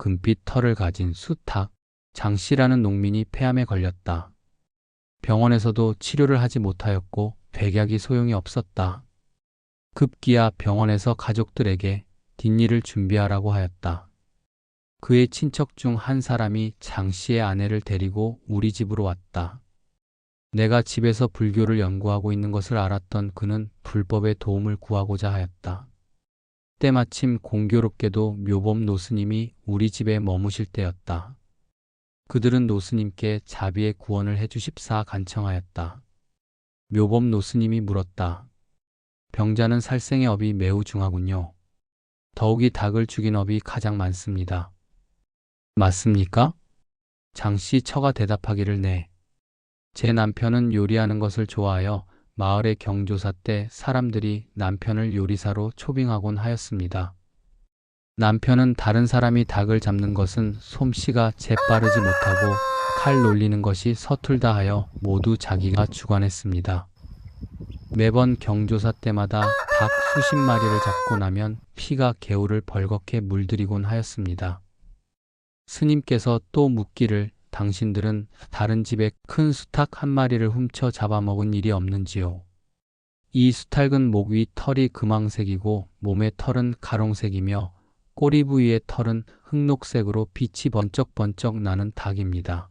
금빛 털을 가진 수탉, 장 씨라는 농민이 폐암에 걸렸다. 병원에서도 치료를 하지 못하였고 백약이 소용이 없었다. 급기야 병원에서 가족들에게 뒷일을 준비하라고 하였다. 그의 친척 중 한 사람이 장 씨의 아내를 데리고 우리 집으로 왔다. 내가 집에서 불교를 연구하고 있는 것을 알았던 그는 불법의 도움을 구하고자 하였다. 때마침 공교롭게도 묘범 노스님이 우리 집에 머무실 때였다. 그들은 노스님께 자비의 구원을 해주십사 간청하였다. 묘범 노스님이 물었다. 병자는 살생의 업이 매우 중하군요. 더욱이 닭을 죽인 업이 가장 많습니다. 맞습니까? 장씨 처가 대답하기를 네. 제 남편은 요리하는 것을 좋아하여 마을의 경조사 때 사람들이 남편을 요리사로 초빙하곤 하였습니다. 남편은 다른 사람이 닭을 잡는 것은 솜씨가 재빠르지 못하고 칼 놀리는 것이 서툴다 하여 모두 자기가 주관했습니다. 매번 경조사 때마다 닭 수십 마리를 잡고 나면 피가 개울을 벌겋게 물들이곤 하였습니다. 스님께서 또 묻기를 당신들은 다른 집에 큰 수탉 한 마리를 훔쳐 잡아먹은 일이 없는지요? 이 수탉은 목 위 털이 금황색이고 몸의 털은 가롱색이며 꼬리 부위의 털은 흑록색으로 빛이 번쩍번쩍 나는 닭입니다.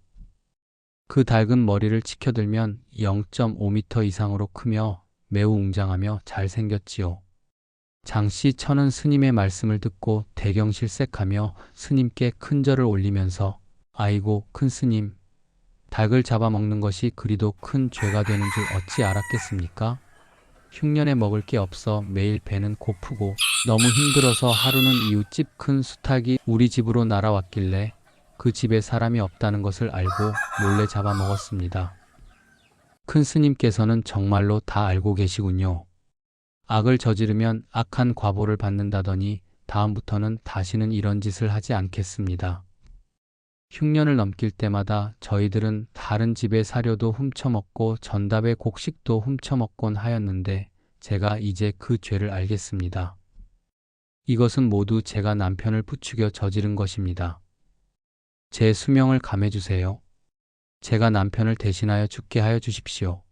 그 닭은 머리를 치켜들면 0.5m 이상으로 크며 매우 웅장하며 잘생겼지요. 장씨 천은 스님의 말씀을 듣고 대경실색하며 스님께 큰 절을 올리면서 아이고 큰 스님, 닭을 잡아먹는 것이 그리도 큰 죄가 되는 줄 어찌 알았겠습니까? 흉년에 먹을 게 없어 매일 배는 고프고 너무 힘들어서 하루는 이웃집 큰 수탉이 우리 집으로 날아왔길래 그 집에 사람이 없다는 것을 알고 몰래 잡아먹었습니다. 큰 스님께서는 정말로 다 알고 계시군요. 악을 저지르면 악한 과보를 받는다더니 다음부터는 다시는 이런 짓을 하지 않겠습니다. 흉년을 넘길 때마다 저희들은 다른 집의 사료도 훔쳐먹고 전답의 곡식도 훔쳐먹곤 하였는데 제가 이제 그 죄를 알겠습니다. 이것은 모두 제가 남편을 부추겨 저지른 것입니다. 제 수명을 감해주세요. 제가 남편을 대신하여 죽게 하여 주십시오.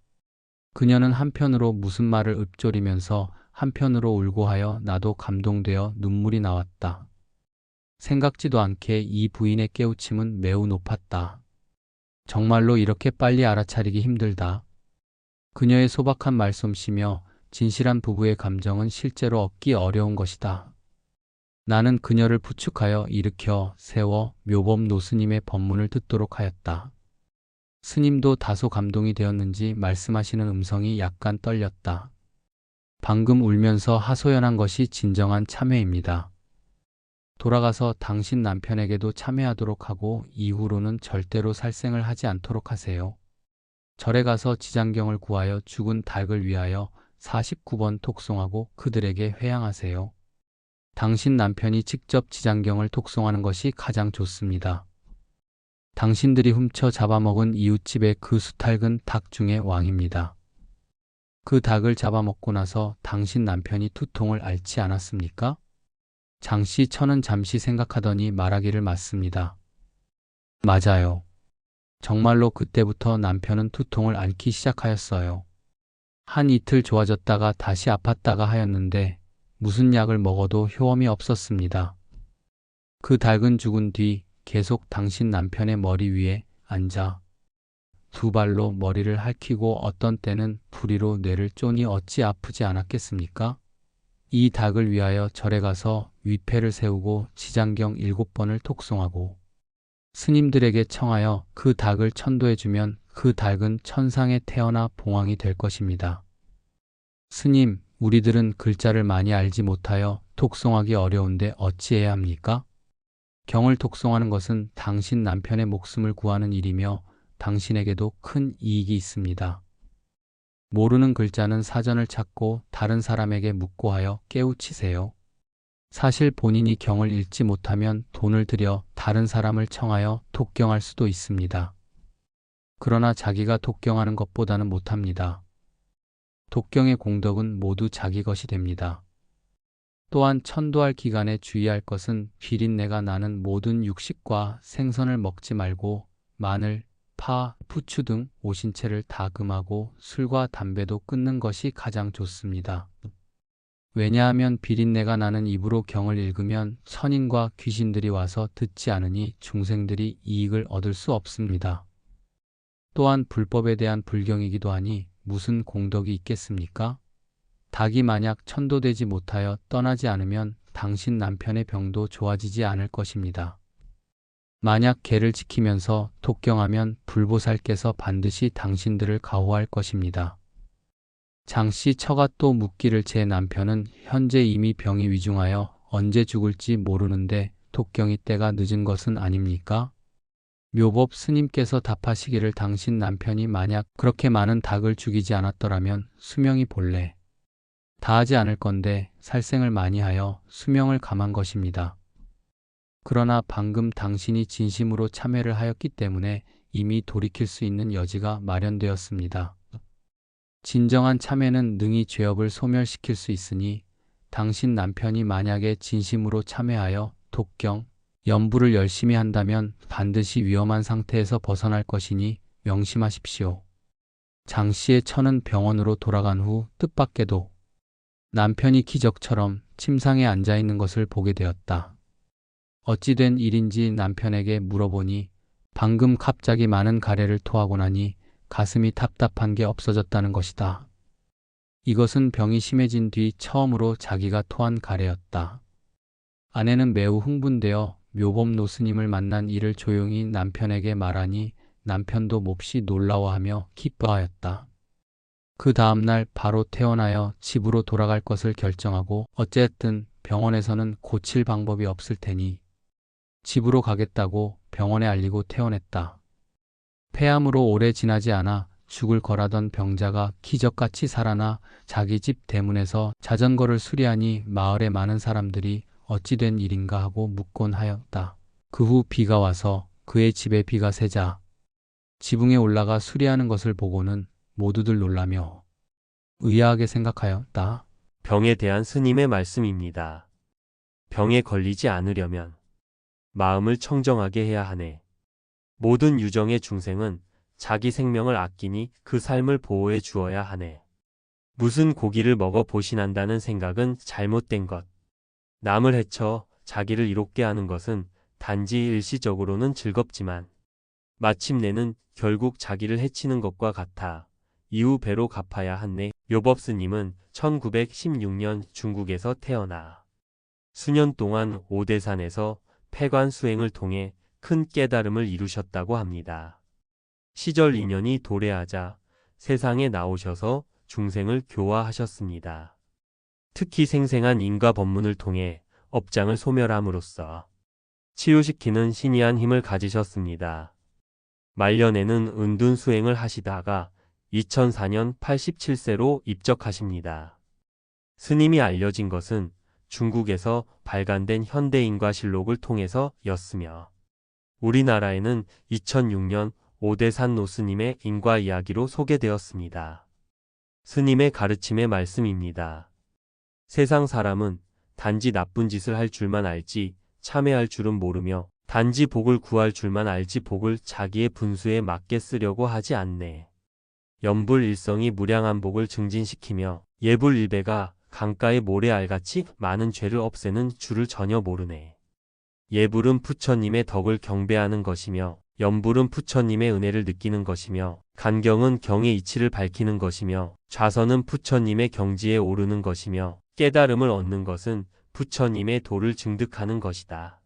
그녀는 한편으로 무슨 말을 읊조리면서 한편으로 울고 하여 나도 감동되어 눈물이 나왔다. 생각지도 않게 이 부인의 깨우침은 매우 높았다. 정말로 이렇게 빨리 알아차리기 힘들다. 그녀의 소박한 말솜씨며 진실한 부부의 감정은 실제로 얻기 어려운 것이다. 나는 그녀를 부축하여 일으켜 세워 묘범 노스님의 법문을 듣도록 하였다. 스님도 다소 감동이 되었는지 말씀하시는 음성이 약간 떨렸다. 방금 울면서 하소연한 것이 진정한 참회입니다. 돌아가서 당신 남편에게도 참회하도록 하고 이후로는 절대로 살생을 하지 않도록 하세요. 절에 가서 지장경을 구하여 죽은 닭을 위하여 49번 톡송하고 그들에게 회양하세요. 당신 남편이 직접 지장경을 톡송하는 것이 가장 좋습니다. 당신들이 훔쳐 잡아먹은 이웃집의 그 수탉은 닭 중의 왕입니다. 그 닭을 잡아먹고 나서 당신 남편이 두통을 앓지 않았습니까? 장씨 천은 잠시 생각하더니 말하기를 맞습니다. 맞아요. 정말로 그때부터 남편은 두통을 앓기 시작하였어요. 한 이틀 좋아졌다가 다시 아팠다가 하였는데 무슨 약을 먹어도 효험이 없었습니다. 그 닭은 죽은 뒤 계속 당신 남편의 머리 위에 앉아 두 발로 머리를 핥히고 어떤 때는 부리로 뇌를 쪼니 어찌 아프지 않았겠습니까? 이 닭을 위하여 절에 가서 위패를 세우고 지장경 일곱 번을 톡송하고 스님들에게 청하여 그 닭을 천도해주면 그 닭은 천상에 태어나 봉황이 될 것입니다. 스님, 우리들은 글자를 많이 알지 못하여 톡송하기 어려운데 어찌해야 합니까? 경을 톡송하는 것은 당신 남편의 목숨을 구하는 일이며 당신에게도 큰 이익이 있습니다. 모르는 글자는 사전을 찾고 다른 사람에게 묻고 하여 깨우치세요. 사실 본인이 경을 읽지 못하면 돈을 들여 다른 사람을 청하여 독경할 수도 있습니다. 그러나 자기가 독경하는 것보다는 못합니다. 독경의 공덕은 모두 자기 것이 됩니다. 또한 천도할 기간에 주의할 것은 비린내가 나는 모든 육식과 생선을 먹지 말고 마늘, 파, 부추 등 오신채를 다 금하고 술과 담배도 끊는 것이 가장 좋습니다. 왜냐하면 비린내가 나는 입으로 경을 읽으면 선인과 귀신들이 와서 듣지 않으니 중생들이 이익을 얻을 수 없습니다. 또한 불법에 대한 불경이기도 하니 무슨 공덕이 있겠습니까? 닭이 만약 천도되지 못하여 떠나지 않으면 당신 남편의 병도 좋아지지 않을 것입니다. 만약 개를 지키면서 독경하면 불보살께서 반드시 당신들을 가호할 것입니다. 장씨 처가 또 묻기를 제 남편은 현재 이미 병이 위중하여 언제 죽을지 모르는데 독경이 때가 늦은 것은 아닙니까? 묘법 스님께서 답하시기를 당신 남편이 만약 그렇게 많은 닭을 죽이지 않았더라면 수명이 본래 다하지 않을 건데 살생을 많이 하여 수명을 감한 것입니다. 그러나 방금 당신이 진심으로 참회를 하였기 때문에 이미 돌이킬 수 있는 여지가 마련되었습니다. 진정한 참회는 능히 죄업을 소멸시킬 수 있으니 당신 남편이 만약에 진심으로 참회하여 독경, 연부를 열심히 한다면 반드시 위험한 상태에서 벗어날 것이니 명심하십시오. 장 씨의 처는 병원으로 돌아간 후 뜻밖에도 남편이 기적처럼 침상에 앉아 있는 것을 보게 되었다. 어찌된 일인지 남편에게 물어보니 방금 갑자기 많은 가래를 토하고 나니 가슴이 답답한 게 없어졌다는 것이다. 이것은 병이 심해진 뒤 처음으로 자기가 토한 가래였다. 아내는 매우 흥분되어 묘범 노스님을 만난 일을 조용히 남편에게 말하니 남편도 몹시 놀라워하며 기뻐하였다. 그 다음날 바로 퇴원하여 집으로 돌아갈 것을 결정하고 어쨌든 병원에서는 고칠 방법이 없을 테니 집으로 가겠다고 병원에 알리고 퇴원했다. 폐암으로 오래 지나지 않아 죽을 거라던 병자가 기적같이 살아나 자기 집 대문에서 자전거를 수리하니 마을의 많은 사람들이 어찌된 일인가 하고 묻곤 하였다. 그 후 비가 와서 그의 집에 비가 새자 지붕에 올라가 수리하는 것을 보고는 모두들 놀라며 의아하게 생각하였다. 병에 대한 스님의 말씀입니다. 병에 걸리지 않으려면 마음을 청정하게 해야 하네. 모든 유정의 중생은 자기 생명을 아끼니 그 삶을 보호해 주어야 하네. 무슨 고기를 먹어 보신한다는 생각은 잘못된 것. 남을 해쳐 자기를 이롭게 하는 것은 단지 일시적으로는 즐겁지만 마침내는 결국 자기를 해치는 것과 같아 이후 배로 갚아야 한네. 묘법 스님은 1916년 중국에서 태어나 수년 동안 오대산에서 폐관 수행을 통해 큰 깨달음을 이루셨다고 합니다. 시절 인연이 도래하자 세상에 나오셔서 중생을 교화하셨습니다. 특히 생생한 인과 법문을 통해 업장을 소멸함으로써 치유시키는 신이한 힘을 가지셨습니다. 말년에는 은둔 수행을 하시다가 2004년 87세로 입적하십니다. 스님이 알려진 것은 중국에서 발간된 현대인과 실록을 통해서였으며 우리나라에는 2006년 오대산 노스님의 인과 이야기로 소개되었습니다. 스님의 가르침의 말씀입니다. 세상 사람은 단지 나쁜 짓을 할 줄만 알지 참회할 줄은 모르며 단지 복을 구할 줄만 알지 복을 자기의 분수에 맞게 쓰려고 하지 않네. 연불 일성이 무량한 복을 증진시키며 예불 일배가 강가의 모래알같이 많은 죄를 없애는 줄을 전혀 모르네. 예불은 부처님의 덕을 경배하는 것이며 연불은 부처님의 은혜를 느끼는 것이며 간경은 경의 이치를 밝히는 것이며 좌선은 부처님의 경지에 오르는 것이며 깨달음을 얻는 것은 부처님의 도를 증득하는 것이다.